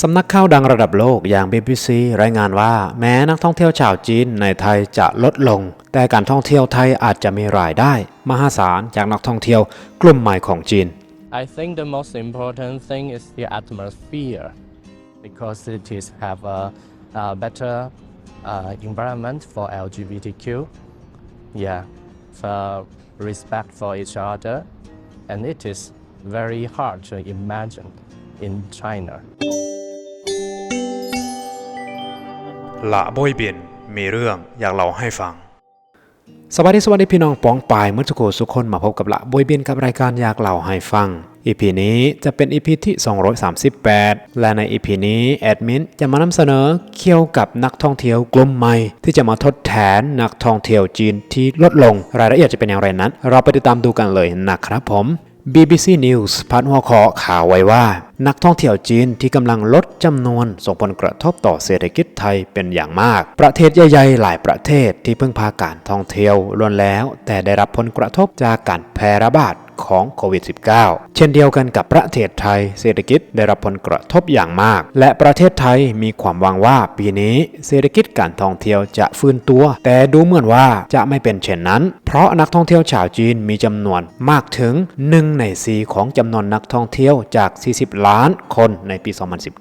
สำนักข่าวดังระดับโลกอย่าง BBC รายงานว่า แม้นักท่องเที่ยวชาวจีนในไทยจะลดลง แต่การท่องเที่ยวไทยอาจจะมีรายได้ มหาศาลจากนักท่องเที่ยวกลุ่มใหม่ของจีน I think the most important thing is the atmosphere because cities have a, a better uh, environment for LGBTQ. Yeah, for respect for each other, and it is very hard to imagine in China. ละบอยเบียนมีเรื่องอยากเล่าให้ฟัง สวัสดีสวัสดีพี่น้องปองปายเมื่อสุโขสุคนมาพบกับละบอยเบียนกับรายการอยากเล่าให้ฟังอีพีนี้จะเป็นอีพีที่ 238 และในอีพีนี้แอดมินจะมานำเสนอเกี่ยวกับนักท่องเที่ยวกลุ่มใหม่ ที่จะมาทดแทนนักท่องเที่ยวจีนที่ลดลง รายละเอียดจะเป็นอย่างไรนั้น เราไปติดตามดูกันเลยนะครับผม BBC News พัดหัวข้อข่าวไว้ว่า นักท่องเที่ยวจีนที่กำลังลดจำนวนส่งผลกระทบต่อเศรษฐกิจไทยเป็นอย่างมาก ประเทศใหญ่ๆหลายประเทศที่เพิ่งพาการท่องเที่ยวล้วนแล้ว แต่ได้รับผลกระทบจากการแพร่ระบาด ของโควิด -19 เช่นเดียวกันกับประเทศไทย เศรษฐกิจได้รับผลกระทบอย่างมาก และประเทศไทยมีความหวังว่าปีนี้เศรษฐกิจการท่องเที่ยวจะฟื้นตัว แต่ดูเหมือนว่าจะไม่เป็นเช่นนั้น เพราะนักท่องเที่ยวชาวจีนมีจำนวนมากถึง 1 ใน 4 ของจำนวนนักท่องเที่ยวจาก 40 ล้านคนในปี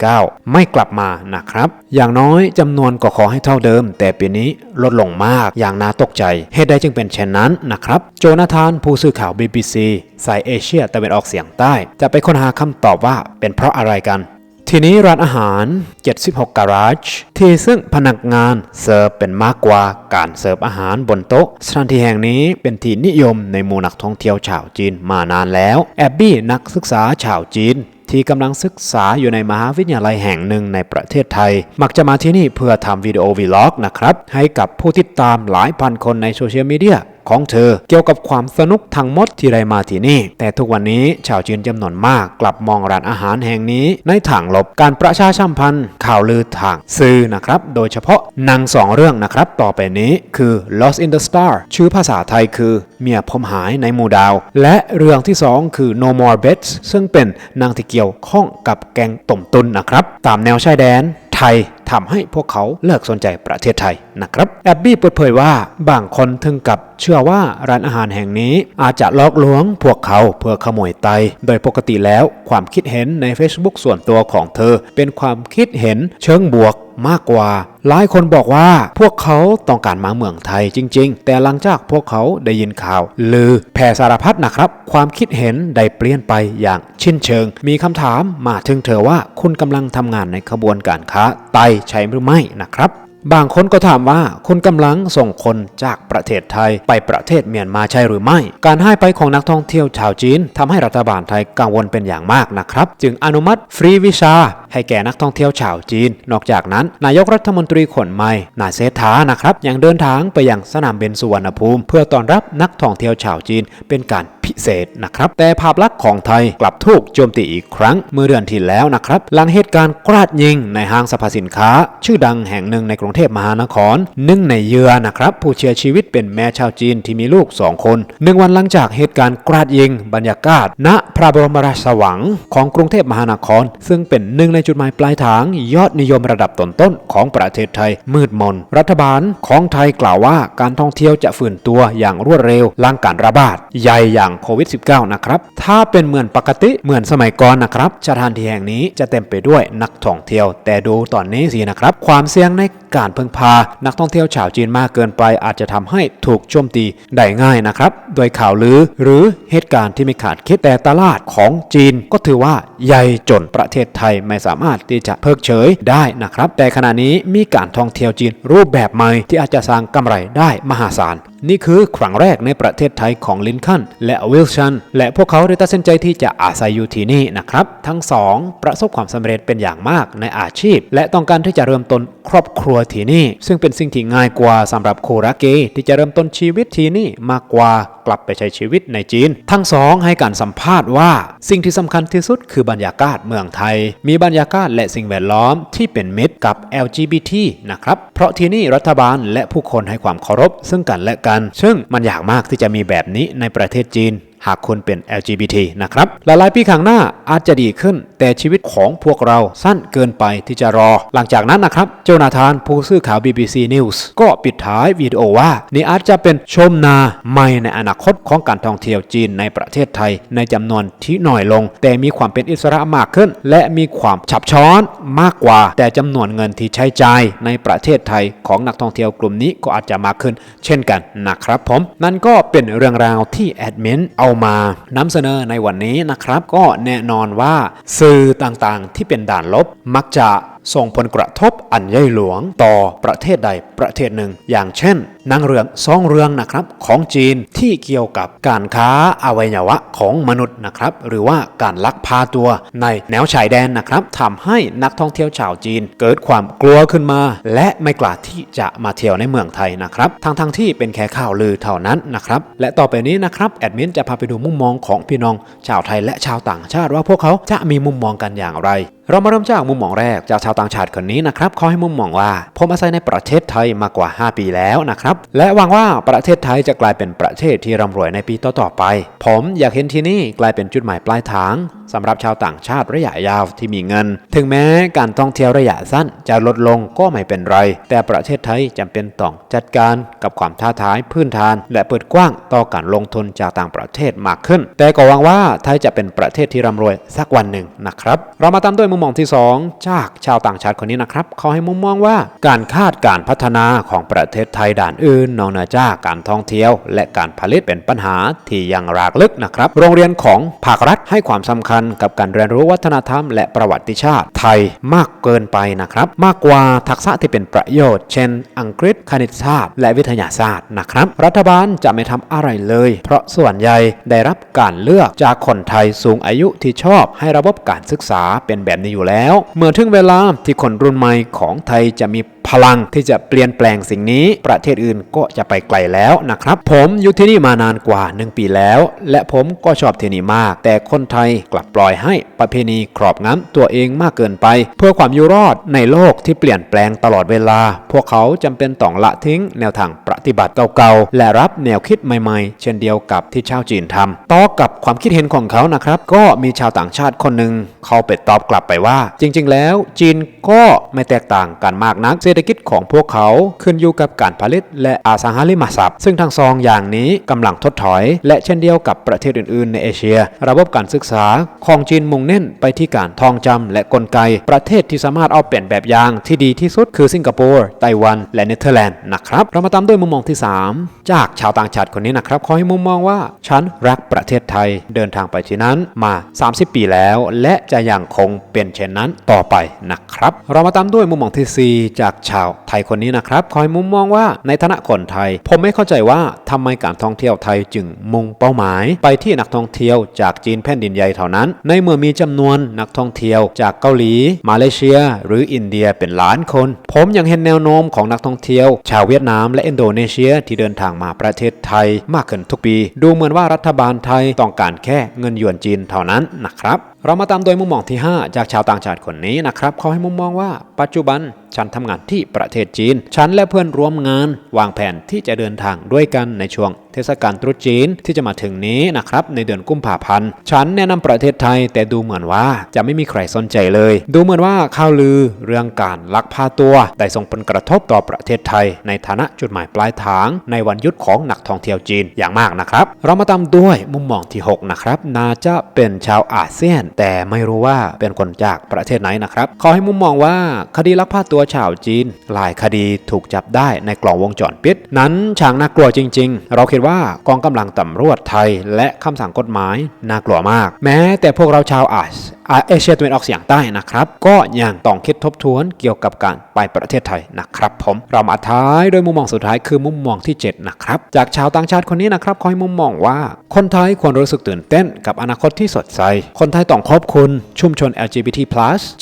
2019 ไม่กลับมานะครับ อย่างน้อยจำนวนก็ขอให้เท่าเดิม แต่ปีนี้ลดลงมากอย่างน่าตกใจเหตุใดจึงเป็นเช่นนั้นนะครับ โจนาธานผู้สื่อข่าว BBC สายเอเชียตะวันออกเฉียงใต้ จะไปค้นหาคำตอบว่าเป็นเพราะอะไรกัน ทีนี้ร้านอาหาร 76 Garage ที่ซึ่งพนักงานเสิร์ฟเป็นมากกว่าการเสิร์ฟอาหารบนโต๊ะสถานที่แห่งนี้เป็นที่นิยมในหมู่นักท่องเที่ยวชาวจีนมานานแล้ว แอบบี้นักศึกษาชาวจีนที่กำลังศึกษาอยู่ในมหาวิทยาลัยแห่งหนึ่งในประเทศไทย มักจะมาที่นี่เพื่อทำวิดีโอวีล็อกนะครับ ให้กับผู้ติดตามหลายพันคนในโซเชียลมีเดีย ของเธอ เกี่ยวกับความสนุกทั้งหมดที่ได้มาที่นี่ แต่ทุกวันนี้ชาวจีนจำนวนมากกลับมองร้านอาหารแห่งนี้ ในทางลบการประชาสัมพันธ์ ข่าวลือทางสื่อนะครับ โดยเฉพาะหนังสองเรื่องนะครับ ต่อไปนี้คือ Lost in the Star ชื่อภาษาไทยคือเมียผมหายในหมู่ดาว และเรื่องที่สองคือ No More Bets ซึ่งเป็นนางที่เกี่ยวข้องกับแกงต่มตุนนะครับ ตามแนวชายแดนไทยทำให้พวกเขาเลิกสนใจประเทศไทย นะครับแอบบี้เปิดเผยว่าบางคนถึงกับเชื่อว่าร้านอาหารแห่งนี้อาจจะลอกลวงพวกเขาเพื่อขโมยไต โดยปกติแล้วความคิดเห็นใน Facebook ส่วนตัวของเธอ เป็นความคิดเห็นเชิงบวกมากกว่า หลายคนบอกว่าพวกเขาต้องการมาเมืองไทยจริง ๆ แต่หลังจากพวกเขาได้ยินข่าว ลือแผ่สารพัดนะครับ ความคิดเห็นได้เปลี่ยนไปอย่างชิ้นเชิง มีคำถามมาถึงเธอว่าคุณกำลังทำงานในขบวนการค้าไตใช่หรือไม่นะครับ บางคนก็ถามว่าคุณกำลังส่งคนจากประเทศไทยไปประเทศเมียนมาใช่หรือไม่ การให้ไปของนักท่องเที่ยวชาวจีนทำให้รัฐบาลไทยกังวลเป็นอย่างมากนะครับ จึงอนุมัติฟรีวีซ่าให้แก่นักท่องเที่ยวชาวจีน นอกจากนั้น นายกรัฐมนตรีคนใหม่นายเศรษฐานะครับ ยังเดินทางไปยังสนามบินสุวรรณภูมิ เพื่อต้อนรับนักท่องเที่ยวชาวจีนเป็นการพิเศษนะครับ แต่ภาพลักษณ์ของไทยกลับถูกโจมตีอีกครั้งเมื่อเดือนที่แล้วนะครับหลังเหตุการณ์กราดยิงในห้างสรรพสินค้า ชื่อดังแห่งหนึ่งในกรุงเทพมหานครหนึ่งในเยื่อนะครับผู้เสียชีวิตเป็นแม่ชาวจีนที่มีลูกสองคนหนึ่งวันหลังจากเหตุการณ์กราดยิงบรรยากาศ ณพระบรมราชวังของกรุงเทพมหานคร ซึ่งเป็นหนึ่งในจุดหมายปลายทางยอดนิยมระดับต้นๆของประเทศไทย มืดมน รัฐบาลของไทยกล่าวว่าการท่องเที่ยวจะฟื้นตัวอย่างรวดเร็วหลังการระบาด ใหญ่อย่างโควิด -19 นะครับ ถ้าเป็นเหมือนปกติเหมือนสมัยก่อนนะครับสถานที่แห่งนี้จะเต็มไปด้วยนักท่องเที่ยว แต่ดูตอนนี้สินะครับ ความเสี่ยงในการพึ่งพา นักท่องเที่ยวชาวจีนมากเกินไป อาจจะทำให้ถูกโจมตีได้ง่ายนะครับ โดยข่าวลือหรือเหตุการณ์ที่ไม่ขาดคิดแต่ตลาดของจีน ก็ถือว่าใหญ่จนประเทศไทยไม่สามารถที่จะเพิกเฉยได้นะครับ แต่ขณะนี้มีการท่องเที่ยวจีนรูปแบบใหม่ที่อาจจะสร้างกำไรได้มหาศาล นี่คือครั้งแรกในประเทศไทยของลินคันและวิลชันและพวกเขาได้ตัดสินใจที่จะอาศัยอยู่ที่นี่นะครับ ทั้งสองประสบความสำเร็จเป็นอย่างมากในอาชีพ และต้องการที่จะเริ่มต้นครอบครัวที่นี่ ซึ่งเป็นสิ่งที่ง่ายกว่าสำหรับโคราเกที่จะเริ่มต้นชีวิตที่นี่มากกว่า กลับไปใช้ชีวิตในจีน ทั้งสองให้การสัมภาษณ์ว่า สิ่งที่สำคัญที่สุดคือบรรยากาศเมืองไทย มีบรรยากาศและสิ่งแวดล้อมที่เป็นมิตรกับ LGBT นะครับ เพราะที่นี่รัฐบาลและผู้คนให้ความเคารพ ซึ่งกันและกัน ซึ่งมันยากมากที่จะมีแบบนี้ในประเทศจีน หากคุณเป็น LGBT นะครับหลายๆปีข้างหน้าอาจจะดีขึ้น แต่ชีวิตของพวกเราสั้นเกินไปที่จะรอ หลังจากนั้นนะครับโจนาธานผู้สื่อข่าว BBC News ก็ปิดท้ายวิดีโอว่า นี่อาจจะเป็นชมนาใหม่ในอนาคตของการท่องเที่ยวจีนในประเทศไทย ในจำนวนที่น้อยลง แต่มีความเป็นอิสระมากขึ้น และมีความฉับช้อนมากกว่า แต่จำนวนเงินที่ใช้จ่ายในประเทศไทยของนักท่องเที่ยวกลุ่มนี้ก็อาจจะมากขึ้น เช่นกันนะครับผมนั่นก็เป็นเรื่องราวที่แอดมินเอามานำเสนอในวันนี้นะครับ ก็แน่นอนว่าสื่อต่างๆ ที่เป็นด่านลบมักจะ ส่งผลกระทบอันใหญ่หลวงต่อประเทศใดประเทศหนึ่ง อย่างเช่นนางเรืองซองเรืองนะครับของจีนที่เกี่ยวกับการค้าอวัยวะของมนุษย์นะครับ หรือว่าการลักพาตัวในแนวชายแดนนะครับทำให้นักท่องเที่ยวชาวจีน เกิดความกลัวขึ้นมา และไม่กล้าที่จะมาเที่ยวในเมืองไทยนะครับทั้งๆทที่เป็นแค่ข่าวลือเท่านั้นนะครับ และต่อไปนี้นะครับแอดมินจะพาไปดูมุมมองของพี่น้องชาวไทยและชาวต่างชาติว่าพวกเขาจะมีมุมมองกันอย่างไร เรามาเริ่มจากมุมมองแรกจากชาวต่างชาติคนนี้นะครับเขาให้มุมมองว่าผมอาศัยในประเทศไทยมากกว่า 5 ปีแล้วนะครับและหวังว่าประเทศไทยจะกลายเป็นประเทศที่ร่ำรวยในปีต่อๆไป ผมอยากเห็นที่นี่กลายเป็นจุดหมายปลายทางสำหรับชาวต่างชาติระยะยาวที่มีเงิน ถึงแม้การท่องเที่ยวระยะสั้นจะลดลงก็ไม่เป็นไร แต่ประเทศไทยจำเป็นต้องจัดการกับความท้าทายพื้นฐาน และเปิดกว้างต่อการลงทุนจากต่างประเทศมากขึ้น แต่ก็หวังว่าไทยจะเป็นประเทศที่ร่ำรวยสักวันหนึ่งนะครับ เรามาตามด้วยมุมมองที่ 2 จากชาวต่างชาติคนนี้นะครับเขาให้มุมมองว่าการคาดการพัฒนาของประเทศไทยด่านอื่นนอกนือจากการท่องเที่ยว และการผลิตเป็นปัญหาที่ยังรากลึกนะครับ โรงเรียนของภาครัฐให้ความสำคัญกับการเรียนรู้วัฒนธรรม และประวัติศาสตร์ไทยมากเกินไปนะครับ มากกว่าทักษะที่เป็นประโยชน์ เช่น อังกฤษคณิตศาสตร์และวิทยาศาสตร์นะครับ รัฐบาลจะไม่ทำอะไรเลย เพราะส่วนใหญ่ได้รับการเลือกจากคนไทยสูงอายุที่ชอบให้ระบบการศึกษาเป็นแบบนี้อยู่แล้ว เมื่อถึงเวลาที่คนรุ่นใหม่ของไทยจะมี ลังที่จะเปลี่ยนแปลงสิ่งนี้ ประเทศอื่นก็จะไปไกลแล้วนะครับ ผมอยู่ที่นี่มานานกว่า 1 ปีแล้ว และผมก็ชอบที่นี่มาก แต่คนไทยกลับปล่อยให้ประเพณีครอบงำตัวเองมากเกินไป เพื่อความอยู่รอดในโลกที่เปลี่ยนแปลงตลอดเวลา พวกเขาจำเป็นต้องละทิ้งแนวทางปฏิบัติเก่าๆ และรับแนวคิดใหม่ๆ เช่นเดียวกับที่ชาวจีนทำต่อกับความคิดเห็นของเขานะครับ ก็มีชาวต่างชาติคนหนึ่งเขาไปตอบกลับไปว่า จริง ๆ แล้วจีนก็ไม่แตกต่างกันมากนักเศรษฐกิจของพวกเขาขึ้นอยู่กับการผลิตและอสังหาริมทรัพย์ ซึ่งทั้งสองอย่างนี้กำลังถดถอย และเช่นเดียวกับประเทศอื่นๆ ในเอเชีย ระบบการศึกษาของจีนมุ่งเน้นไปที่การท่องจำและกลไก ประเทศที่สามารถเอาเป็นแบบอย่างที่ดีที่สุดคือสิงคโปร์ไต้หวัน และเนเธอร์แลนด์นะครับ เรามาตามด้วยมุมมองที่ 3 จากชาวต่างชาติคนนี้นะครับเขาให้มุมมองว่าฉันรักประเทศไทยเดินทางไปที่นั้นมา 30 ปีแล้ว และจะยังคงเป็นเช่นนั้นต่อไปนะครับ เรามาตามด้วยมุมมองทีสี่4 จากชาวไทยคนนี้นะครับ คอยมุมมองว่าในฐานะคนไทย ผมไม่เข้าใจว่าทำไมการท่องเที่ยวไทยจึงมุ่งเป้าหมาย ไปที่นักท่องเที่ยวจากจีนแผ่นดินใหญ่เท่านั้น ในเมื่อมีจำนวนนักท่องเที่ยวจากเกาหลี มาเลเซีย หรืออินเดียเป็นล้านคน ผมยังเห็นแนวโน้มของนักท่องเที่ยว ชาวเวียดนามและอินโดนีเซียที่เดินทางมาประเทศไทยมากขึ้นทุกปี ดูเหมือนว่ารัฐบาลไทยต้องการแค่เงินหยวนจีนเท่านั้นนะครับ เรามาตามโดยมุมมองที่ 5 จากชาวต่างชาติคนนี้นะครับเขาให้มุมมองว่า ปัจจุบันฉันทำงานที่ประเทศจีน ฉันและเพื่อนร่วมงาน วางแผนที่จะเดินทางด้วยกันในช่วง เทศกาลตรุษจีนที่จะมาถึงนี้นะครับในเดือนกุมภาพันธ์ฉันแนะนำประเทศไทยแต่ดูเหมือนว่าจะไม่มีใครสนใจเลย ดูเหมือนว่าข่าวลือเรื่องการลักพาตัว ได้ส่งผลกระทบต่อประเทศไทย ในฐานะจุดหมายปลายทาง ในวันยุดของนักท่องเที่ยวจีนอย่างมากนะครับ เรามาตามด้วยมุมมองที่ 6 นะครับน่าจะเป็นชาวอาเซียน แต่ไม่รู้ว่าเป็นคนจากประเทศไหนนะครับขอให้มุมมองว่าคดีลักพาตัวชาวจีน หลายคดีถูกจับได้ในกล่องวงจรปิด นั้นช่างน่ากลัวจริง ๆ เราคิดว่ากองกำลังตำรวจไทย และคำสั่งกฎหมายน่ากลัวมาก แม้แต่พวกเราชาวอาสอาเอเชียตะวันออกเฉียงใต้นะครับ ก็ยังต้องคิดทบทวนเกี่ยวกับการไปประเทศไทยนะครับ ผมเรามาท้ายโดยมุมมองสุดท้ายคือมุมมองที่ 7 นะครับ จากชาวต่างชาติคนนี้นะครับคอยมุมมองว่า คนไทยควรรู้สึกตื่นเต้นกับอนาคตที่สดใส คนไทยต้องขอบคุณชุมชน LGBT+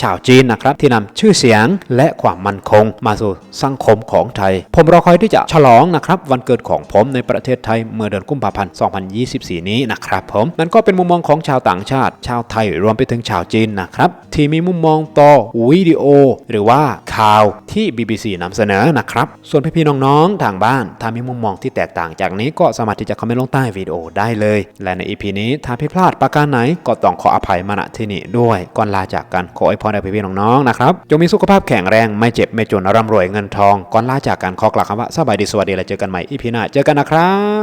ชาวจีนนะครับที่นำชื่อเสียงและความมั่นคง มาสู่สังคมของไทย ผมรอคอยที่จะฉลองนะครับวันเกิดของผมในประเทศไทยยเมื่อเดือนกุมภาพันธ์ 2024 นี้นะครับผมนั่นก็เป็นมุมมองของชาวต่างชาติ ชาวไทยรวมไปถึงชาวจีนนะครับที่มีมุมมองต่อวิดีโอ หรือว่าข่าวที่ BBC นำเสนอนะครับส่วนพี่ๆน้องๆทางบ้านถ้ามีมุมมองที่แตกต่างจากนี้ก็สามารถที่จะคอมเมนต์ลงใต้วิดีโอได้เลย และใน EP นี้ถ้าผิดพลาดประการไหนก็ต้องขออภัยมาณที่นี้ด้วยก่อนลาจากกันขออวยพรให้พี่ๆน้องๆนะครับจงมีสุขภาพแข็งแรงไม่เจ็บไม่จนร่ำรวยเงินทองก่อนลาจากกันขอกล่าวคำว่าสบายดีสวัสดีและเจอกันใหม่ EP หน้าเจอกันนะครับ